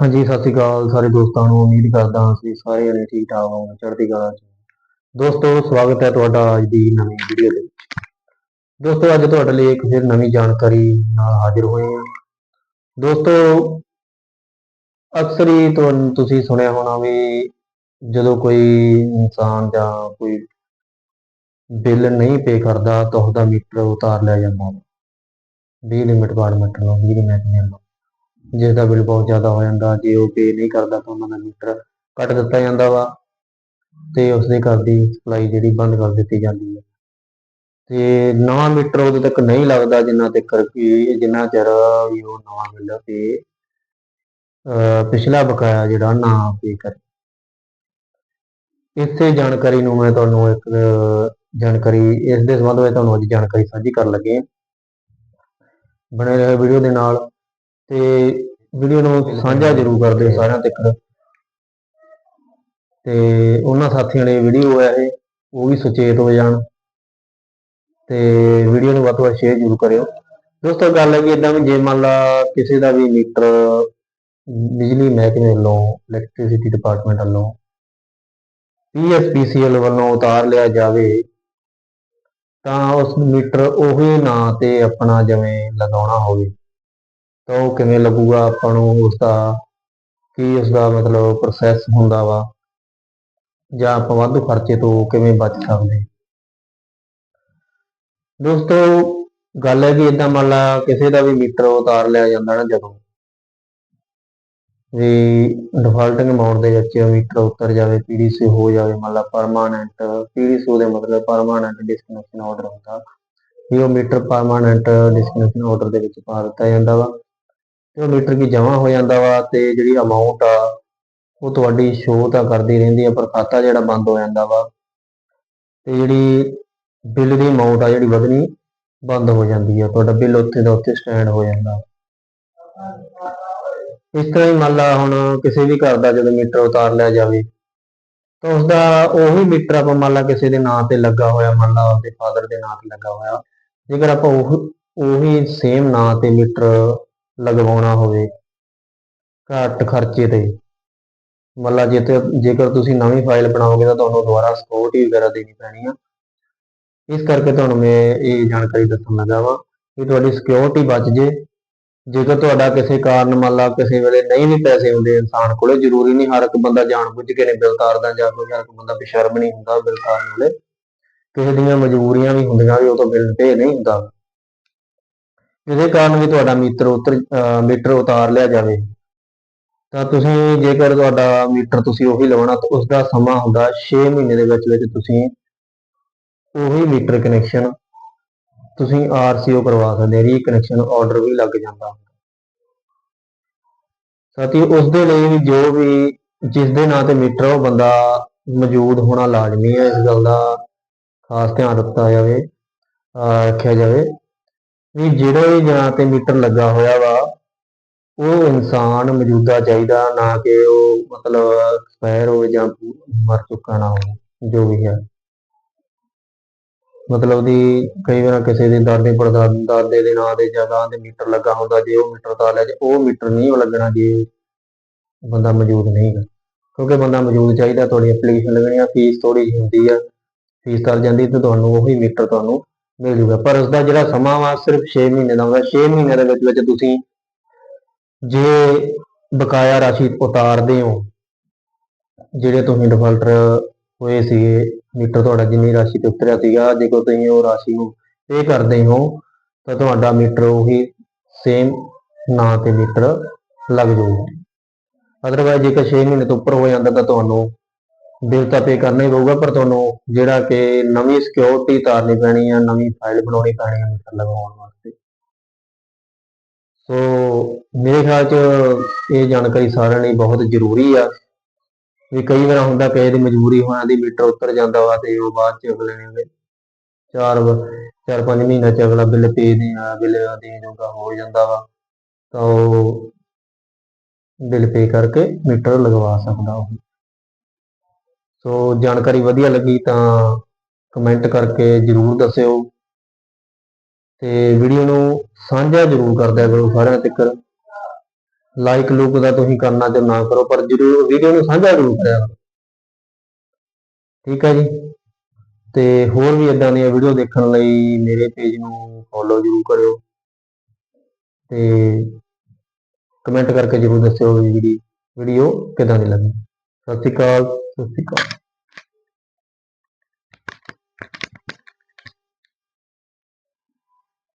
ਹਾਂਜੀ, ਸਤਿ ਸ਼੍ਰੀ ਅਕਾਲ ਸਾਰੇ ਦੋਸਤਾਂ ਨੂੰ, ਉਮੀਦ ਕਰਦਾ ਹਾਂ ਤੁਸੀਂ ਸਾਰੇ ਜਣੇ ਠੀਕ ਠਾਕ ਹੋਵੋਗੇ, ਚੜ੍ਹਦੀ ਕਲਾ ਚ ਦੋਸਤੋ, ਸਵਾਗਤ ਹੈ ਤੁਹਾਡਾ ਅੱਜ ਦੀ ਨਵੀਂ ਵੀਡੀਓ ਦੇ ਵਿੱਚ ਦੋਸਤੋ, ਅੱਜ ਤੁਹਾਡੇ ਲਈ ਇੱਕ ਫਿਰ ਨਵੀਂ ਜਾਣਕਾਰੀ ਨਾਲ ਹਾਜ਼ਰ ਹੋਏ ਹਾਂ। ਦੋਸਤੋ, ਅਕਸਰ ਹੀ ਤੁਹਾਨੂੰ ਤੁਸੀਂ ਸੁਣਿਆ ਹੋਣਾ ਵੀ ਜਦੋਂ ਕੋਈ ਇਨਸਾਨ ਜਾਂ ਕੋਈ ਬਿੱਲ ਨਹੀਂ ਪੇ ਕਰਦਾ, ਤਾਂ ਉਹਦਾ ਮੀਟਰ ਉਤਾਰ ਲਿਆ ਜਾਂਦਾ ਹੈ ਬਿਜਲੀ ਡਿਪਾਰਟਮੈਂਟ ਨੂੰ ਬਿਜਲੀ ਮਹਿਕਮੇ ਨੂੰ ਜਿਸ ਦਾ ਬਿੱਲ ਬਹੁਤ ਜ਼ਿਆਦਾ ਹੋ ਜਾਂਦਾ, ਜੇ ਉਹ ਪੇ ਨਹੀਂ ਕਰਦਾ ਤਾਂ ਉਹਨਾਂ ਦਾ ਮੀਟਰ ਕੱਟ ਦਿੱਤਾ ਜਾਂਦਾ ਵਾ ਤੇ ਉਸਦੇ ਘਰ ਦੀ ਸਪਲਾਈ ਜਿਹੜੀ ਬੰਦ ਕਰ ਦਿੱਤੀ ਜਾਂਦੀ ਹੈ। ਤੇ ਨਵਾਂ ਮੀਟਰ ਉਦੋਂ ਤੱਕ ਨਹੀਂ ਲੱਗਦਾ ਜਿੰਨਾ ਤੱਕ ਕਿ ਜਿੰਨਾ ਚਿਰ ਵੀ ਉਹ ਨਵਾਂ ਬਿੱਲ ਤੇ, ਅਹ ਪਿਛਲਾ ਬਕਾਇਆ ਜਿਹੜਾ ਨਾ ਪੇ ਕਰੇ। ਇਸੇ ਜਾਣਕਾਰੀ ਨੂੰ ਮੈਂ ਤੁਹਾਨੂੰ ਇੱਕ ਜਾਣਕਾਰੀ, ਇਸ ਦੇ ਸੰਬੰਧ ਵਿੱਚ ਤੁਹਾਨੂੰ ਅੱਜ ਜਾਣਕਾਰੀ ਸਾਂਝੀ ਕਰਨ ਲੱਗੇ ਹਾਂ। ਬਣੇ ਰਹੇ ਵੀਡੀਓ ਦੇ ਨਾਲ। ਤੇ ਵੀਡੀਓ ਨੂੰ ਸਾਂਝਾ ਜ਼ਰੂਰ ਕਰ ਦਿਓ ਸਾਰਿਆਂ ਤੱਕ। ਤੇ ਉਹਨਾਂ ਸਾਥੀਆਂ ਲਈ ਵੀਡੀਓ ਹੈ ਇਹ, ਉਹ ਵੀ ਸੁਚੇਤ ਹੋ ਜਾਣ। ਤੇ ਵੀਡੀਓ ਨੂੰ ਵੱਧ ਤੋਂ ਵੱਧ ਸ਼ੇਅਰ ਜ਼ਰੂਰ ਕਰਿਓ। ਦੋਸਤੋ, ਗੱਲ ਹੈ ਕਿ ਇਦਾਂ ਵੀ ਜੇ ਮੰਨ ਲਾ ਕਿਸੇ ਦਾ ਵੀ ਮੀਟਰ, ਬਿਜਲੀ ਮਹਿਕਮੇ ਵੱਲੋਂ ਇਲੈਕਟ੍ਰਿਸਿਟੀ ਡਿਪਾਰਟਮੈਂਟ ਵੱਲੋਂ ਪੀਐਸਪੀਸੀਐਲ ਵੱਲੋਂ ਉਤਾਰ ਲਿਆ ਜਾਵੇ, ਤਾਂ ਉਸ ਮੀਟਰ ਉਹੀ ਨਾਂ ਤੇ ਆਪਣਾ ਜਿਵੇਂ ਲਗਾਉਣਾ ਹੋਵੇ। ਤਾਂ ਉਹ ਕਿਵੇਂ ਲੱਗੂਗਾ ਆਪਾਂ ਨੂੰ ਉਸ ਦਾ ਕੀ ਉਸ ਦਾ ਮਤਲਬ ਪ੍ਰੋਸੈਸ ਹੁੰਦਾ ਵਾ? ਜਾਂ ਆਪਾਂ ਵਾਧੂ ਖਰਚੇ ਤੋਂ ਕਿਵੇਂ ਬਚ ਸਕਦੇ? ਦੋਸਤੋ, ਗੱਲ ਹੈ ਕਿ ਇਦਾਂ ਮੰਨ ਲਾ ਕਿਸੇ ਦਾ ਵੀ ਮੀਟਰ ਉਤਾਰ ਲਿਆ ਜਾਂਦਾ ਨਾ ਜਦੋਂ ਵੀ ਡਿਫਾਲਟਿੰਗ ਅਮਾਉਂਟ ਦੇ ਵਿੱਚ ਮੀਟਰ ਉਤਰ ਜਾਵੇ, ਪੀਡੀਸੀ ਹੋ ਜਾਵੇ, ਮੰਨ ਲਾ ਪਰਮਾਨੈਂਟ ਪੀਡੀਸੀ ਦੇ ਮਤਲਬ ਪਰਮਾਨੈਂਟ ਡਿਸਕਨੈਕਸ਼ਨ ਆਰਡਰ ਹੁੰਦਾ। ਵੀ ਉਹ ਮੀਟਰ ਪਰਮਾਨੈਂਟ ਡਿਸਕਨੈਕਸ਼ਨ ਆਰਡਰ ਦੇ ਵਿੱਚ ਪਾ ਦਿੱਤਾ ਜਾਂਦਾ ਵਾ। ਤੇ ਉਹ ਮੀਟਰ ਕੀ ਜਮ੍ਹਾਂ ਹੋ ਜਾਂਦਾ ਵਾ ਤੇ ਜਿਹੜੀ ਅਮਾਉਂਟ ਆ, ਉਹ ਤੁਹਾਡੀ ਸ਼ੋਅ ਤਾਂ ਕਰਦੀ ਰਹਿੰਦੀ ਆ, ਪਰ ਖਾਤਾ ਜਿਹੜਾ ਬੰਦ ਹੋ ਜਾਂਦਾ ਵਾ ਤੇ ਜਿਹੜੀ ਬਿੱਲ ਦੀ ਅਮਾਉਂਟ ਆ ਜਿਹੜੀ ਵਧਣੀ ਬੰਦ ਹੋ ਜਾਂਦੀ ਆ, ਤੁਹਾਡਾ ਬਿੱਲ ਉੱਥੇ ਦਾ ਉੱਥੇ ਸਟੈਂਡ ਹੋ ਜਾਂਦਾ। ਇਸ ਤਰ੍ਹਾਂ ਹੀ ਮੰਨ ਲਾ ਹੁਣ ਕਿਸੇ ਵੀ ਘਰ ਦਾ ਜਦੋਂ ਮੀਟਰ ਉਤਾਰ ਲਿਆ ਜਾਵੇ, ਤਾਂ ਉਸ ਦਾ ਉਹੀ ਮੀਟਰ ਆਪਾਂ ਮੰਨ ਲਾ ਕਿਸੇ ਦੇ ਨਾਂ ਤੇ ਲੱਗਾ ਹੋਇਆ, ਮੰਨ ਲਾ ਆਪਦੇ ਫਾਦਰ ਦੇ ਨਾਂ ਤੇ ਲੱਗਾ ਹੋਇਆ, ਜੇਕਰ ਆਪਾਂ ਉਹ, ਉਹੀ ਸੇਮ ਨਾਂ ਤੇ ਮੀਟਰ ਲਗਵਾਉਣਾ ਹੋਵੇ, ਘੱਟ ਖਰਚੇ ਤੇ। ਮਤਲਬ ਲਾ ਜੇ ਤੇ, ਜੇਕਰ ਤੁਸੀਂ ਨਵੀਂ ਫਾਈਲ ਬਣਾਓਗੇ ਤਾਂ ਤੁਹਾਨੂੰ ਦੁਬਾਰਾ ਸਿਕਿਉਰਿਟੀ ਵਗੈਰਾ ਦੇਣੀ ਪੈਣੀ ਆ। ਇਸ ਕਰਕੇ ਤੁਹਾਨੂੰ ਮੈਂ ਇਹ ਜਾਣਕਾਰੀ ਦੱਸਣ ਲੱਗਾ ਵਾਂ ਕਿ ਤੁਹਾਡੀ ਸਿਕਿਉਰਿਟੀ ਬਚ ਜੇ। ਜੇਕਰ ਤੁਹਾਡਾ ਕਿਸੇ ਕਾਰਨ ਮੰਨ ਲਾ ਕਿਸੇ ਵੇਲੇ ਨਹੀਂ ਵੀ ਪੈਸੇ ਹੁੰਦੇ, ਇਨਸਾਨ ਕੋਲੇ ਜ਼ਰੂਰੀ ਨਹੀਂ ਹਰ ਇੱਕ ਬੰਦਾ ਜਾਣ ਬੁੱਝ ਕੇ ਨੇ ਬਿਲ ਤਾਰਦਾ ਜਾਂ ਕੋਈ ਹਰ ਇੱਕ ਬੰਦਾ ਬੇਸ਼ਰਮ ਨਹੀਂ ਹੁੰਦਾ ਬਿੱਲ ਤਾਰਨ ਵੇਲੇ ਕਿਸੇ ਦੀਆਂ ਮਜਬੂਰੀਆਂ ਵੀ ਹੁੰਦੀਆਂ ਵੀ ਉਹ ਤੋਂ ਬਿੱਲ ਪੇ ਨਹੀਂ ਹੁੰਦਾ। ਕਿਸੇ ਕਾਰਨ ਵੀ ਤੁਹਾਡਾ ਮੀਟਰ ਉਤਰ, ਅਹ ਮੀਟਰ ਉਤਾਰ ਲਿਆ ਜਾਵੇ। ਤਾਂ ਤੁਸੀਂ ਜੇਕਰ ਤੁਹਾਡਾ ਮੀਟਰ ਤੁਸੀਂ ਉਹੀ ਲਵਾਉਣਾ ਤਾਂ ਉਸ ਦਾ ਸਮਾਂ ਹੁੰਦਾ 6 ਮਹੀਨੇ ਦੇ ਵਿੱਚ ਵਿੱਚ ਤੁਸੀਂ ਉਹੀ ਮੀਟਰ ਕਨੈਕਸ਼ਨ ਤੁਸੀਂ ਆਰਸੀਓ ਕਰਵਾ ਸਕਦੇ ਰੀ ਕਨੈਕਸ਼ਨ ਆਰਡਰ ਵੀ ਲੱਗ ਜਾਂਦਾ ਸਾਥੀ ਉਸ ਦੇ ਲਈ ਵੀ ਜੋ ਵੀ ਜਿਸ ਦੇ ਨਾਂ ਤੇ ਮੀਟਰ ਉਹ ਬੰਦਾ ਮੌਜੂਦ ਹੋਣਾ ਲਾਜ਼ਮੀ ਹੈ ਇਸ ਗੱਲ ਦਾ ਖਾਸ ਧਿਆਨ ਰੱਖਿਆ ਜਾਵੇ ਰੱਖਿਆ ਜਾਵੇ। ਵੀ ਜਿਹੜਾ ਵੀ ਨਾਂ ਤੇ ਮੀਟਰ ਲੱਗਾ ਹੋਇਆ ਵਾ, ਉਹ ਇਨਸਾਨ ਮੌਜੂਦਾ ਚਾਹੀਦਾ, ਨਾ ਕਿ ਉਹ ਮਤਲਬ ਐਕਸਪਾਇਰ ਹੋਵੇ ਜਾਂ ਮਰ ਚੁੱਕਾ ਨਾ ਹੋਵੇ, ਜੋ ਵੀ ਹੈ। ਮਤਲਬ ਦੀ ਕਈ ਵਾਰ ਕਿਸੇ ਦੇ ਦਾਦੇ ਪੜਦਾਦੇ ਦਾਦੇ ਦੇ ਨਾਂ ਦੇ ਜਗ੍ਹਾ ਦੇ ਮੀਟਰ ਲੱਗਾ ਹੁੰਦਾ, ਜੇ ਉਹ ਮੀਟਰ ਤਾਂ ਲੈ ਜੇ ਉਹ ਮੀਟਰ ਨਹੀਂ ਉਹ ਲੱਗਣਾ, ਜੇ ਬੰਦਾ ਮੌਜੂਦ ਨਹੀਂ ਹੈ ਕਿਉਂਕਿ ਬੰਦਾ ਮੌਜੂਦ ਚਾਹੀਦਾ, ਤੁਹਾਡੀ ਐਪਲੀਕੇਸ਼ਨ ਲੱਗਣੀ ਆ ਫੀਸ ਥੋੜੀ ਜਿਹੀ ਹੁੰਦੀ ਆ ਫੀਸ ਤਰ ਜਾਂਦੀ ਤੇ ਤੁਹਾਨੂੰ ਉਹੀ ਮੀਟਰ ਤੁਹਾਨੂੰ ਮਿਲ ਜੂਗਾ। ਪਰ ਉਸ ਦਾ ਜਿਹੜਾ ਸਮਾਂ ਵਾ ਸਿਰਫ 6 ਮਹੀਨੇ ਦਾ ਹੁੰਦਾ। 6 ਮਹੀਨੇ ਦੇ ਵਿੱਚ ਵਿੱਚ ਤੁਸੀਂ ਜੇ ਬਕਾਇਆ ਰਾਸ਼ੀ ਉਤਾਰਦੇ ਹੋ, ਜਿਹੜੇ ਤੁਸੀਂ ਡਿਫਾਲਟਰ ਹੋਏ ਸੀਗੇ, ਮੀਟਰ ਤੁਹਾਡਾ ਜਿੰਨੀ ਰਾਸ਼ੀ ਤੇ ਉਤਰਿਆ ਸੀਗਾ ਜੇਕਰ ਤੁਸੀਂ ਉਹ ਰਾਸ਼ੀ ਨੂੰ ਪੇ ਕਰਦੇ ਹੋ, ਤਾਂ ਤੁਹਾਡਾ ਮੀਟਰ ਉਹੀ ਸੇਮ ਨਾਂ ਤੇ ਮੀਟਰ ਲੱਗ ਜਾਊਗਾ। ਅਦਰਵਾਇਜ਼ ਜੇਕਰ 6 ਮਹੀਨੇ ਤੋਂ ਉੱਪਰ ਹੋ ਜਾਂਦਾ ਤਾਂ ਤੁਹਾਨੂੰ ਬਿੱਲ ਤਾਂ ਪੇ ਕਰਨਾ ਹੀ ਪਊਗਾ, ਪਰ ਤੁਹਾਨੂੰ ਜਿਹੜਾ ਕਿ ਨਵੀਂ ਸਿਕਿਉਰਿਟੀ ਤਾਰਨੀ ਪੈਣੀ ਆ, ਨਵੀਂ ਫਾਈਲ ਬਣਾਉਣੀ ਪੈਣੀ ਆ ਮੀਟਰ ਲਗਵਾਉਣ ਵਾਸਤੇ। ਸੋ ਮੇਰੇ ਖਿਆਲ 'ਚ ਇਹ ਜਾਣਕਾਰੀ ਸਾਰਿਆਂ ਲਈ ਬਹੁਤ ਜ਼ਰੂਰੀ ਆ। ਵੀ ਕਈ ਵਾਰ ਹੁੰਦਾ ਕਿਸੇ ਦੀ ਮਜਬੂਰੀ ਹੋ ਦੀ ਮੀਟਰ ਉੱਤਰ ਜਾਂਦਾ ਵਾ ਤੇ ਉਹ ਬਾਅਦ 'ਚ ਅਗਲੇ ਨੇ ਚਾਰ ਚਾਰ ਪੰਜ ਮਹੀਨਿਆਂ 'ਚ ਅਗਲਾ ਬਿੱਲ ਪੇ ਦੇ ਬਿੱਲ ਦੇਣ ਜੋਗਾ ਹੋ ਜਾਂਦਾ ਵਾ। ਤਾਂ ਉਹ ਬਿੱਲ ਪੇ ਕਰਕੇ ਮੀਟਰ ਲਗਵਾ ਸਕਦਾ ਉਹ। ਸੋ ਜਾਣਕਾਰੀ ਵਧੀਆ ਲੱਗੀ ਤਾਂ ਕਮੈਂਟ ਕਰਕੇ ਜਰੂਰ ਦੱਸਿਓ। ਤੇ ਵੀਡੀਓ ਨੂੰ ਸਾਂਝਾ ਜਰੂਰ ਕਰ ਕਰੋ ਸਾਰਿਆਂ ਤੱਕ। ਲਾਈਕ ਲੂਕ ਦਾ ਤੁਸੀਂ ਕਰਨਾ ਤੇ ਨਾ ਕਰੋ, ਪਰ ਜਰੂਰ ਵੀਡੀਓ ਨੂੰ ਸਾਂਝਾ ਜ਼ਰੂਰ ਕਰਿਆ ਕਰੋ। ਠੀਕ ਹੈ ਜੀ? ਤੇ ਹੋਰ ਵੀ ਇਦਾਂ ਦੀਆਂ ਵੀਡੀਓ ਦੇਖਣ ਲਈ ਮੇਰੇ ਪੇਜ ਨੂੰ ਫੋਲੋ ਜ਼ਰੂਰ ਕਰਿਓ। ਤੇ ਕਮੈਂਟ ਕਰਕੇ ਜ਼ਰੂਰ ਦੱਸਿਓ ਵੀ ਵੀਡੀਓ ਕਿਦਾਂ ਦੀ ਲੱਗੀ। ਸਤਿ ਸ਼੍ਰੀ ਅਕਾਲ। ਸਤਿ ਸ਼੍ਰੀ ਅਕਾਲ